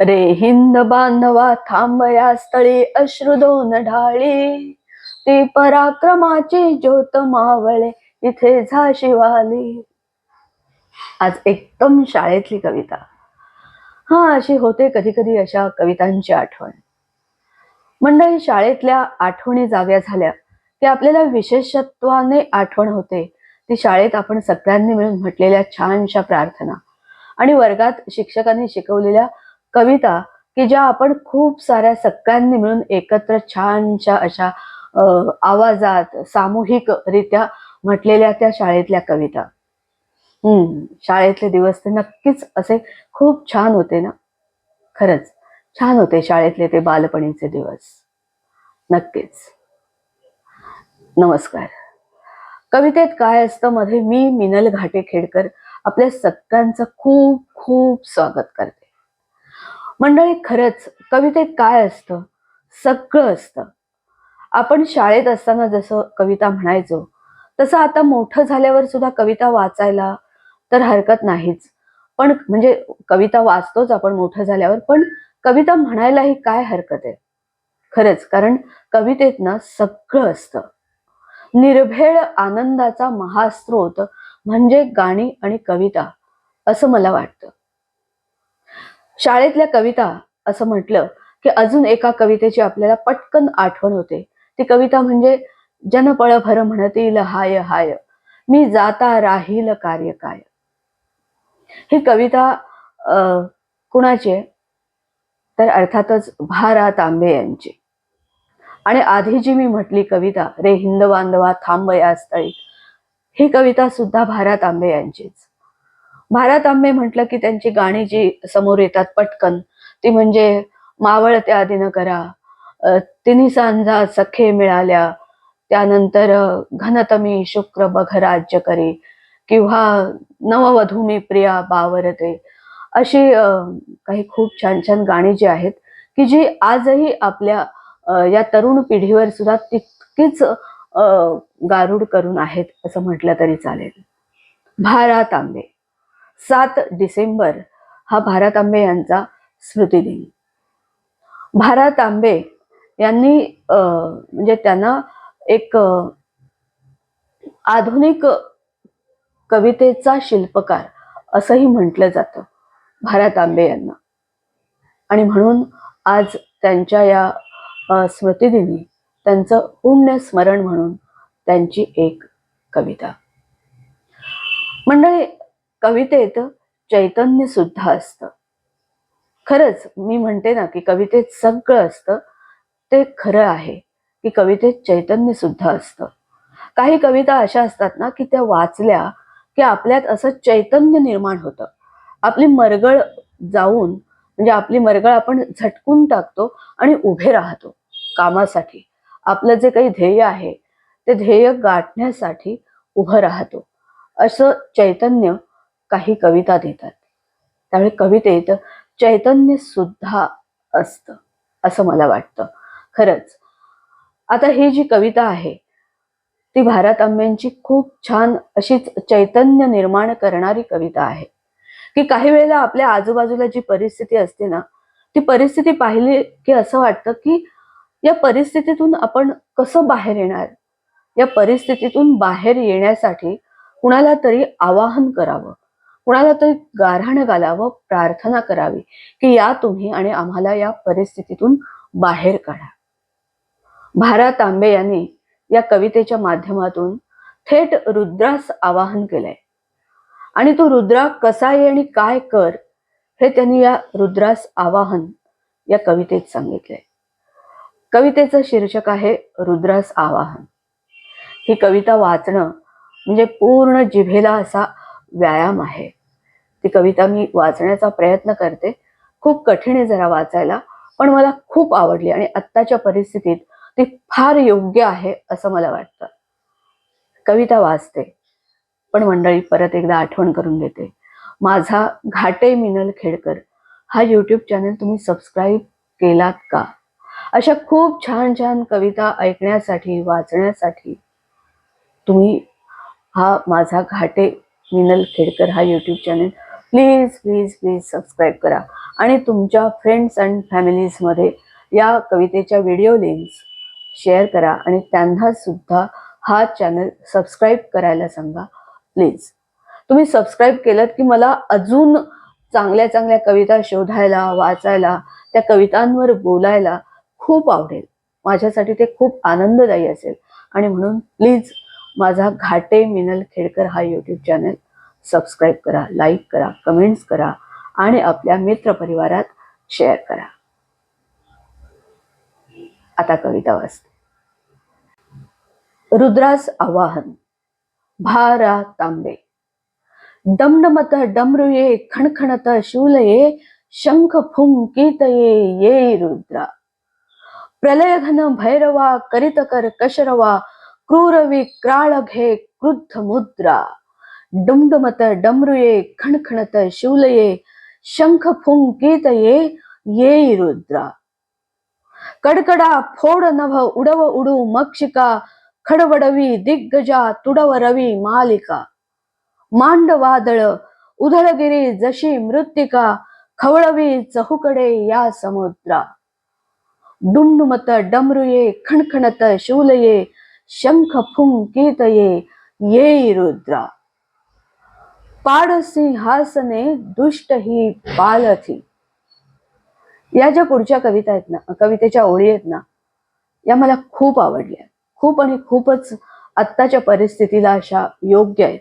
रे हिंद बांधवा थांबया स्थळी अश्रू दोन ढाळी. ती पराक्रमाची ज्योत मावळे इथे झाशी वाली आज एकदम शाळेतली कविता. हा अशी होते कधी कधी अशा कवितांची आठवण. मंडळी शाळेतल्या आठवणी जाग्या झाल्या. की आपल्याला विशेषत्वाने आठवण होते. ती शाळेत आपण सगळ्यांनी मिळून म्हटलेल्या छानशा प्रार्थना. आणि वर्गात शिक्षकांनी शिकवलेल्या कविता की ज्या आपण खूप साऱ्या सगळ्यांनी मिळून एकत्र छानशा अशा आवाजात सामूहिक रित्या म्हटलेल्या त्या शाळेतल्या कविता. हम्म शाळेतले दिवस ते नक्कीच असे खूप छान होते ना? खरंच छान होते शाळेतले ते बालपणीचे दिवस. नक्कीच. नमस्कार. कवितेत काय असतं मध्ये मी मिनल घाटे खेडकर आपल्या सगळ्यांचं खूप खूप स्वागत करते. मंडळी खरंच कवितेत काय असतं? सगळं असतं. आपण शाळेत असताना जसं कविता म्हणायचो तसं आता मोठं झाल्यावर सुद्धा कविता वाचायला तर हरकत नाहीच. पण म्हणजे कविता वाचतोच आपण मोठं झाल्यावर पण कविता म्हणायलाही काय हरकत आहे? खरंच कारण कवितेत ना सगळं असतं. निर्भेळ आनंदाचा महास्त्रोत म्हणजे गाणी आणि कविता असं मला वाटतं. शाळेतल्या कविता असं म्हटलं की अजून एका कवितेची आपल्याला पटकन आठवण होते. ती कविता म्हणजे जनपळ भर म्हणतील हाय हाय मी जाता राहील कार्य काय. ही कविता अं, कुणाची आहे? तर अर्थातच भारा तांबे यांची. आणि आधी जी मी म्हटली कविता रे हिंद बांधवा थांब या स्थळी ही कविता सुद्धा भारा तांबे यांचीच. भारत आंबे म्हटलं की त्यांची गाणी जी समोर येतात पटकन ती म्हणजे मावळत्या दिन करा तिन्ही सांजा सखे मिळाल्या त्यानंतर घनतमी शुक्र बघ राज्य करी किंवा नववधू मी प्रिया बावरते अशी काही खूप छान छान गाणी जी आहेत की जी आजही आपल्या या तरुण पिढीवर सुद्धा तितकीच गारूड गारुड करून आहेत असं म्हटलं तरी चालेल. भारा तांबे सात डिसेंबर हा भारत आंबे यांचा स्मृतिदिन भारत आंबे यांनी म्हणजे त्यांना एक आधुनिक कवितेचा शिल्पकार असंही म्हटलं जातं भारत आंबे यांना. आणि म्हणून आज त्यांच्या या स्मृतिदिनी त्यांचं पुण्य स्मरण म्हणून त्यांची एक कविता. मंडळी कवितेत चैतन्य सुद्धा असतं. खरंच मी म्हणते ना की कवितेत सगळं असतं. ते खरं आहे की कवितेत चैतन्य सुद्धा असतं. काही कविता अशा असतात ना की त्या वाचल्या की आपल्यात असं चैतन्य निर्माण होतं. आपली मरगळ जाऊन म्हणजे आपली मरगळ आपण झटकून टाकतो आणि उभे राहतो कामासाठी. आपलं जे काही ध्येय आहे ते ध्येय गाठण्यासाठी उभं राहतो. असं चैतन्य काही कविता देतात. त्यामुळे कवितेत चैतन्य सुद्धा असतं असं मला वाटतं. खरंच आता ही जी कविता आहे ती भारत आंबेंची खूप छान अशीच चैतन्य निर्माण करणारी कविता आहे. की काही वेळेला आपल्या आजूबाजूला जी परिस्थिती असते ना ती परिस्थिती पाहिली की असं वाटतं की या परिस्थितीतून आपण कसं बाहेर येणार? या परिस्थितीतून बाहेर येण्यासाठी कुणाला तरी आवाहन करावं. कुणाला तरी गारहाण घालावं प्रार्थना करावी की या तुम्ही आणि आम्हाला या परिस्थितीतून बाहेर काढा. भारा तांबे यांनी या कवितेच्या माध्यमातून थेट रुद्रास आवाहन केलंय. आणि तो रुद्रा कसा आहे आणि काय कर हे त्यांनी या रुद्रास आवाहन या कवितेत सांगितलंय. कवितेचं शीर्षक आहे रुद्रास आवाहन. ही कविता वाचणं म्हणजे पूर्ण जिभेला असा व्यायाम आहे. ती कविता मी वाचण्याचा प्रयत्न करते. खूप कठीण आहे जरा वाचायला पण मला खूप आवडली आणि आत्ताच्या परिस्थितीत ती फार योग्य आहे असं मला वाटतं. कविता वाचते पण मंडळी परत एकदा आठवण करून देते. माझा घाटे मिनल खेडकर हा यूट्यूब चॅनल तुम्ही सबस्क्राईब केलात का? अशा खूप छान छान कविता ऐकण्यासाठी वाचण्यासाठी तुम्ही हा माझा घाटे मिनल खेडकर हा YouTube channel please please please subscribe करा. आणि तुमच्या फ्रेंड्स अँड फॅमिलीजमध्ये या कवितेच्या व्हिडिओ लिंक्स शेअर करा आणि त्यांना सुद्धा हा चॅनल सबस्क्राईब करायला सांगा. प्लीज तुम्ही सबस्क्राईब केलं की मला अजून चांगल्या चांगल्या कविता शोधायला वाचायला त्या कवितांवर बोलायला खूप आवडेल. माझ्यासाठी ते खूप आनंददायी असेल. आणि म्हणून प्लीज माझा घाटे मिनल खेडकर हा यूट्यूब चॅनल सबस्क्राईब करा लाईक करा कमेंट्स करा आणि आपल्या मित्रपरिवारात शेअर करा. आता कविता वाचते. रुद्रास आवाहन भारा तांबे. डमडमत डमरुये खणखणत शूलये शंख फुंकीतये ये रुद्रा. प्रलयघन भैरवा करितकर कशरवा क्रूर विक्राळ घे क्रुद्ध मुद्रा. डुमडुमत डमरुये खणखणत शूलये शंख फुंकीतये ये रुद्रा. कडकडा फोड नभ उडव उडू मक्षिका खडवडवी दिग्गजा तुडव रवी मालिका. मांड वादळ उधळगिरी जशी मृत्तिका खवळवी चहुकडे या समुद्रा. डुमडुमत डमरुये खणखणत शूलये शंख फुंकीतये ये रुद्रा. पाडसिंहासने दुष्ट ही पालथी या ज्या पुढच्या कविता आहेत ना कवितेच्या ओळी आहेत ना या मला खूप आवडल्या. खूप आणि खूपच आत्ताच्या परिस्थितीला अशा योग्य आहेत.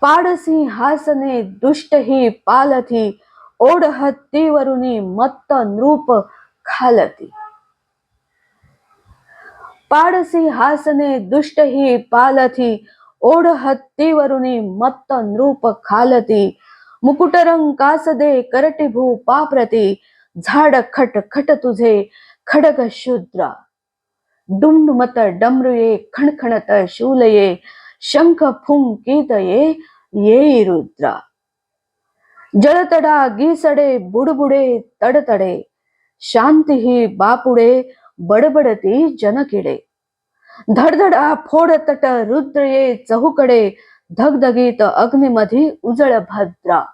पाडसिंहासने दुष्ट ही पालथी ओढ हत्तीवरुनी मत्त नृप खालती. पाडसिंहासने दुष्ट ही पालथी ओढ हत्तीवरुनी मत्त नृप खालती. मुकुटरंग कासदे करटीभू पाप्रती. झाड खट खट तुझे खडग शुद्रा. डुमडुमत डमरुये खणखणत शूलये. शंख फुंकीतये ये रुद्रा. जळतडा गिसडे बुडबुडे तडतडे. शांती ही बापुडे बडबडती जनकिडे. धडधडा फोडतट रुद्र ये चहुकडे धगधगीत अग्निमधी उजळ भद्रा.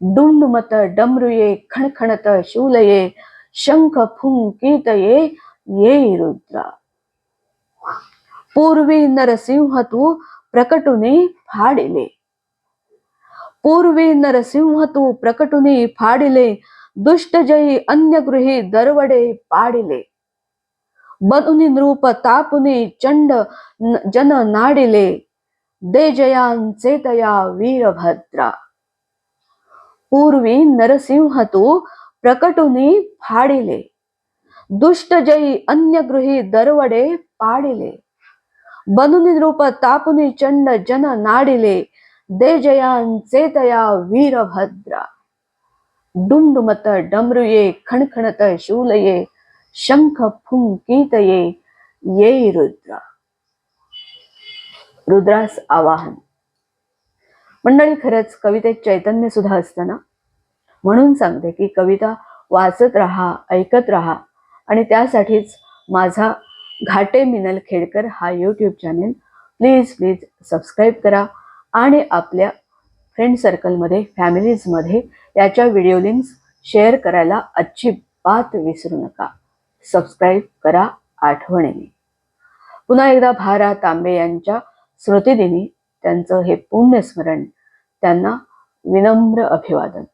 डुंडुमत डमरुये खणखणत शूलये शंख फुंकीतये ये रुद्रा. पूर्वी नरसिंह तू प्रकटुनी फाडिले. पूर्वी नरसिंह तू प्रकटुनी फाडिले दुष्ट जयी अन्य गृही दरवडे पाडिले. बनुनि नृप तापुनी चंड जन नाडिले दे जयांचे तया वीरभद्रा पूर्वी नरसिंह तू प्रकटुनी फाडिले दुष्ट जयी अन्य गृही दरवडे पाडिले बनुनी नृप तापुनी चंड जन नाडिले दे जयांचे तया वीरभद्रा डुमडुमत डमरुये खणखणत शूलये शंख फुंकीतये ये रुद्रा। रुद्रास आवाहन। मंडळी खरंच कवितेत चैतन्य सुद्धा असतं ना? म्हणून सांगते की कविता वाचत राहा ऐकत राहा आणि त्यासाठीच माझा घाटे मिनल खेडकर हा YouTube channel please please subscribe करा आणि आपल्या फ्रेंड सर्कलमध्ये फॅमिलीजमध्ये याच्या व्हिडिओ लिंक्स शेअर करायला अजिबात विसरू नका. सबस्क्राईब करा आठवणीने. पुन्हा एकदा भारा तांबे यांच्या स्मृतिदिनी त्यांचं हे पुण्यस्मरण त्यांना विनम्र अभिवादन.